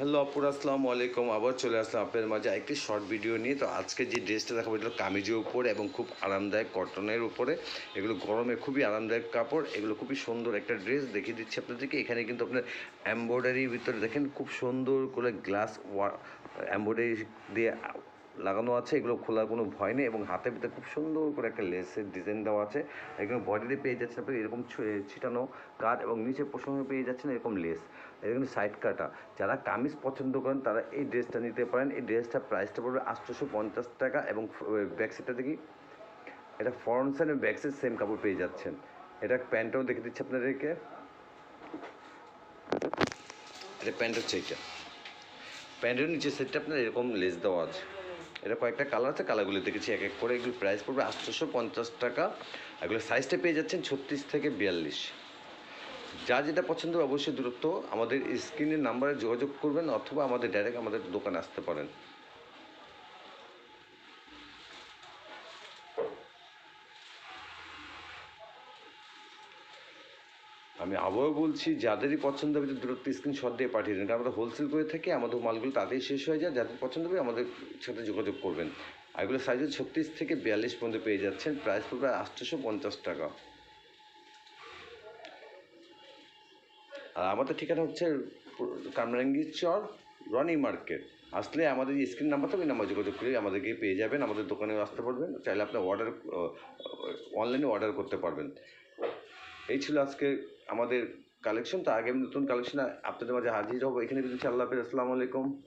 Hello আপুর, আসসালাম আলাইকুম। আবার চলে আসলাম আপনার মাঝে একটি শর্ট ভিডিও নিয়ে। তো আজকে যে ড্রেসটা দেখাবো, এগুলো কামিজের উপরে এবং খুব আরামদায়ক কটনের উপরে। এগুলো গরমে খুবই আরামদায়ক কাপড়, এগুলো খুবই সুন্দর একটা ড্রেস দেখিয়ে দিচ্ছি আপনাদেরকে। এখানে কিন্তু আপনার এমব্রয়ডারির ভিতরে দেখেন, খুব সুন্দর করে গ্লাস ওয়া এমব্রয়ডারি দিয়ে লাগানো আছে, এগুলো খোলার কোনো ভয় নেই এবং হাতের ভিতরে খুব সুন্দর করে একটা লেসের ডিজাইন দেওয়া আছে। এখানে বডিতে পেয়ে যাচ্ছেন আপনি এরকম ছিটানো কাজ এবং নিচে প্রসঙ্গে পেয়ে যাচ্ছেন এরকম লেস। কিন্তু সাইড কাটা। যারা কামিজ পছন্দ করেন তারা এই ড্রেসটা নিতে পারেন। এই ড্রেসটা প্রাইসটা পড়বে আটশোশো পঞ্চাশ টাকা এবং ব্যাক সাইডটা দেখি। এটা ফ্রন্ট সাইড এবং ব্যাক সাইড সেম কাপড় পেয়ে যাচ্ছেন। এটা প্যান্টটাও দেখে দিচ্ছি আপনাদেরকে। এটা প্যান্ট হচ্ছে এটা প্যান্টের নিচে সেটটা আপনার এরকম লেস দেওয়া আছে। এটা কয়েকটা কালার আছে কালারগুলো দেখেছি, এক এক করে এগুলো প্রাইস পড়বে আটশোশো পঞ্চাশ টাকা। এগুলো সাইজটা পেয়ে যাচ্ছেন ছত্রিশ থেকে বিয়াল্লিশ। যা যেটা পছন্দ অবশ্যই দূরত্ব, আমাদের স্ক্রিনের নাম্বারে যোগাযোগ করবেন অথবা আমাদের ডাইরেক্ট আমাদের দোকানে আসতে পারেন। আমি আবারও বলছি, যাদেরই পছন্দ হবে দূরত্ব স্ক্রিনশট দিয়ে পাঠিয়ে দেন। কারণ আমরা হোলসেল করে থাকি, আমাদের মালগুলো তাড়াতাড়ি শেষ হয়ে যায়। যাদের পছন্দ হবে, আমাদের সাথে যোগাযোগ করবেন। আর এগুলো সাইজে ছত্রিশ থেকে বিয়াল্লিশ পর্যন্ত পেয়ে যাচ্ছেন। প্রাইস পড়বে আটশোশো পঞ্চাশ টাকা। আর আমাদের ঠিকানা হচ্ছে কামরাঙ্গি চর, রনি মার্কেট। আসলে আমাদের যে স্ক্রিন নাম্বার থাকবে নাম্বার যোগাযোগ করে আমাদেরকে পেয়ে যাবেন। আমাদের দোকানে আসতে পারবেন। চাইলে আপনি অর্ডার অনলাইনে অর্ডার করতে পারবেন। এই ছিল আজকে আমাদের কালেকশন তো আগে নতুন কালেকশন আপনাদের মাঝে হাজির হব। এখানে কিন্তু আল্লাহ হাফেজ। আসসালামু আলাইকুম।